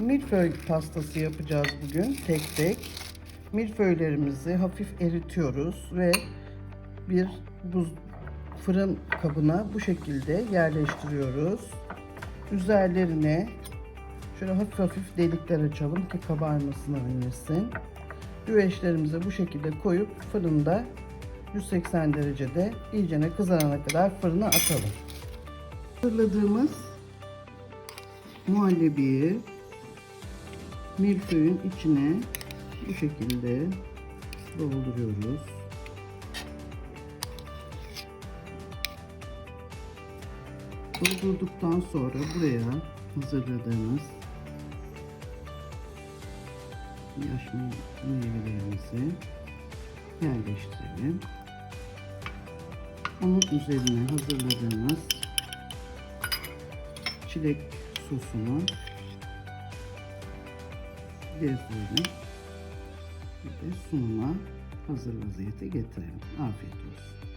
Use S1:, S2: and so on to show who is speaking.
S1: Milföy pastası yapacağız bugün tek tek. Milföylerimizi hafif eritiyoruz ve bir buz fırın kabına bu şekilde yerleştiriyoruz. Üzerlerine şöyle hafif hafif delikler açalım ki kabarmasını önlesin. Güveçlerimizi bu şekilde koyup fırında 180 derecede iyicene kızarana kadar fırına atalım. Hazırladığımız muhallebiyi milföyün içine bu şekilde dolduruyoruz. Doldurduktan sonra buraya hazırladığımız yaş meyvelerimizi yerleştirelim. Onun üzerine hazırladığımız çilek sosunu gezdirelim. Bir sunuma hazır vaziyete getirelim. Afiyet olsun.